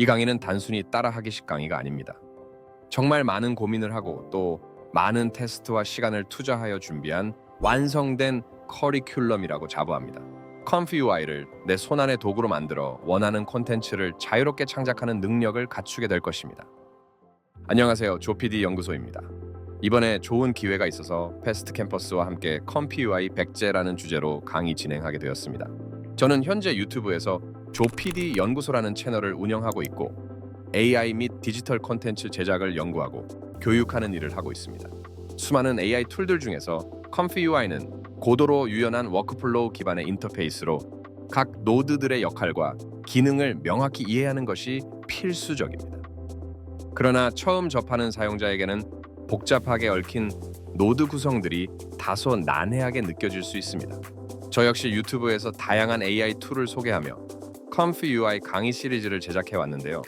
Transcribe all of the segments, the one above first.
이 강의는 단순히 따라하기식 강의가 아닙니다. 정말 많은 고민을 하고 또 많은 테스트와 시간을 투자하여 준비한 완성된 커리큘럼이라고 자부합니다. 컴피 UI를 내 손안의 도구로 만들어 원하는 콘텐츠를 자유롭게 창작하는 능력을 갖추게 될 것입니다. 안녕하세요. 조피디 연구소입니다. 이번에 좋은 기회가 있어서 패스트 캠퍼스와 함께 컴피 UI 백제라는 주제로 강의 진행하게 되었습니다. 저는 현재 유튜브에서 조피디 연구소라는 채널을 운영하고 있고 AI 및 디지털 콘텐츠 제작을 연구하고 교육하는 일을 하고 있습니다. 수많은 AI 툴들 중에서 컴피 UI는 고도로 유연한 워크플로우 기반의 인터페이스로 각 노드들의 역할과 기능을 명확히 이해하는 것이 필수적입니다. 그러나 처음 접하는 사용자에게는 복잡하게 얽힌 노드 구성들이 다소 난해하게 느껴질 수 있습니다. 저 역시 유튜브에서 다양한 AI 툴을 소개하며 컴피 UI 강의 시리즈를 제작해 왔는데요.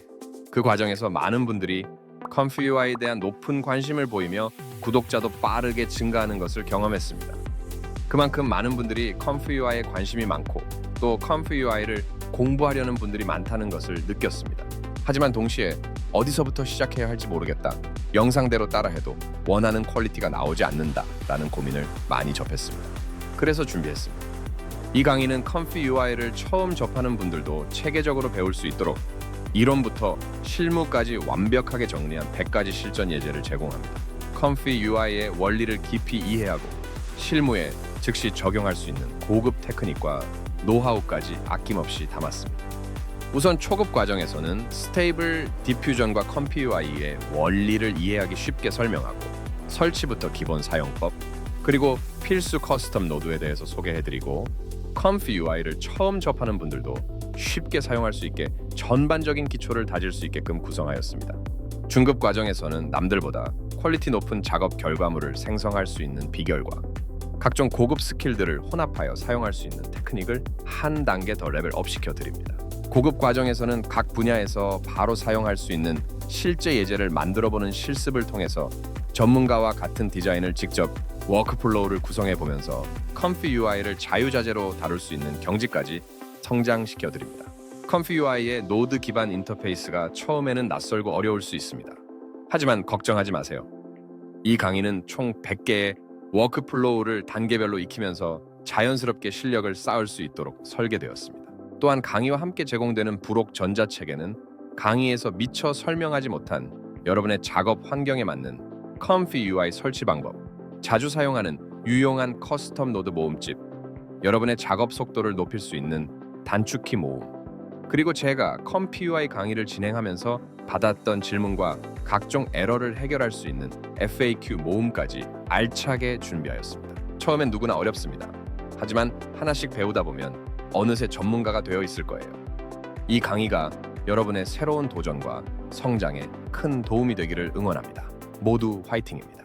그 과정에서 많은 분들이 컴피 UI에 대한 높은 관심을 보이며 구독자도 빠르게 증가하는 것을 경험했습니다. 그만큼 많은 분들이 컴피 UI에 관심이 많고 또 컴피 UI를 공부하려는 분들이 많다는 것을 느꼈습니다. 하지만 동시에 어디서부터 시작해야 할지 모르겠다. 영상대로 따라해도 원하는 퀄리티가 나오지 않는다 라는 고민을 많이 접했습니다. 그래서 준비했습니다. 이 강의는 컴피 UI를 처음 접하는 분들도 체계적으로 배울 수 있도록 이론부터 실무까지 완벽하게 정리한 100가지 실전 예제를 제공합니다. 컴피 UI의 원리를 깊이 이해하고 실무에 즉시 적용할 수 있는 고급 테크닉과 노하우까지 아낌없이 담았습니다. 우선 초급 과정에서는 스테이블 디퓨전과 컴피 UI의 원리를 이해하기 쉽게 설명하고 설치부터 기본 사용법 그리고 필수 커스텀 노드에 대해서 소개해드리고 컴피 UI를 처음 접하는 분들도 쉽게 사용할 수 있게 전반적인 기초를 다질 수 있게끔 구성하였습니다. 중급 과정에서는 남들보다 퀄리티 높은 작업 결과물을 생성할 수 있는 비결과 각종 고급 스킬들을 혼합하여 사용할 수 있는 테크닉을 한 단계 더 레벨업 시켜 드립니다. 고급 과정에서는 각 분야에서 바로 사용할 수 있는 실제 예제를 만들어 보는 실습을 통해서 전문가와 같은 디자인을 직접 워크플로우를 구성해 보면서 컴피 UI를 자유자재로 다룰 수 있는 경지까지 성장시켜 드립니다. 컴피 UI의 노드 기반 인터페이스가 처음에는 낯설고 어려울 수 있습니다. 하지만 걱정하지 마세요. 이 강의는 총 100개의 워크플로우를 단계별로 익히면서 자연스럽게 실력을 쌓을 수 있도록 설계되었습니다. 또한 강의와 함께 제공되는 부록 전자책에는 강의에서 미처 설명하지 못한 여러분의 작업 환경에 맞는 컴피 UI 설치 방법, 자주 사용하는 유용한 커스텀 노드 모음집, 여러분의 작업 속도를 높일 수 있는 단축키 모음, 그리고 제가 컴피 UI 강의를 진행하면서 받았던 질문과 각종 에러를 해결할 수 있는 FAQ 모음까지 알차게 준비하였습니다. 처음엔 누구나 어렵습니다. 하지만 하나씩 배우다 보면 어느새 전문가가 되어 있을 거예요. 이 강의가 여러분의 새로운 도전과 성장에 큰 도움이 되기를 응원합니다. 모두 화이팅입니다.